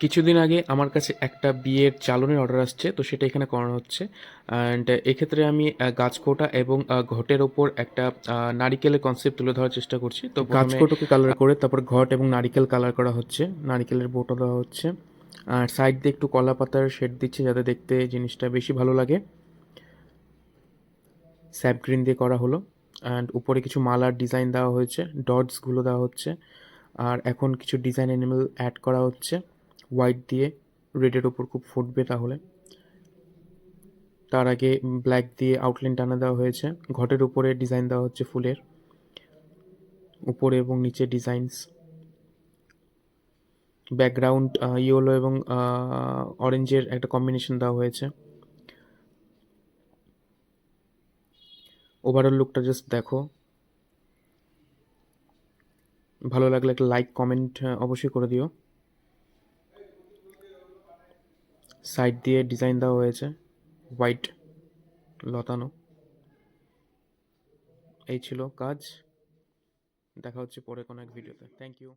কিছুদিন আগে আমার কাছে একটা বিয়ের চালনের অর্ডার আসছে তো সেটা এখানে করানো হচ্ছে। অ্যান্ড এক্ষেত্রে আমি গাছকোটা এবং ঘটের ওপর একটা নারিকেলের কনসেপ্ট তুলে ধরার চেষ্টা করছি। তো গাছকোটোকে কালার করে তারপর ঘট এবং নারিকেল কালার করা হচ্ছে। নারিকেলের বোটা দেওয়া হচ্ছে। আর সাইড দিয়ে একটু কলা পাতার শেড দিচ্ছে যাতে দেখতে জিনিসটা বেশি ভালো লাগে। স্যাপ গ্রিন দিয়ে করা হলো। অ্যান্ড উপরে কিছু মালার ডিজাইন দেওয়া হয়েছে। ডটসগুলো দেওয়া হচ্ছে। আর এখন কিছু ডিজাইন অ্যানিমেল অ্যাড করা হচ্ছে। হোয়াইট দিয়ে রেডের ওপর খুব ফুটবে তাহলে। তার আগে ব্ল্যাক দিয়ে আউটলাইন টানা দেওয়া হয়েছে। ঘটের উপরে ডিজাইন দেওয়া হচ্ছে ফুলের। উপরে এবং নিচে ডিজাইনস ব্যাকগ্রাউন্ড ইয়েলো এবং অরেঞ্জের একটা কম্বিনেশন দেওয়া হয়েছে। ওভারঅল লুকটা জাস্ট দেখো। ভালো লাগলে একটা লাইক কমেন্ট অবশ্যই করে দিও। সাইড দিয়ে ডিজাইন দেওয়া হয়েছে। হোয়াইট, লতানো। এই ছিল কাজ। দেখা হচ্ছে পরে কোনো এক ভিডিওতে। Thank you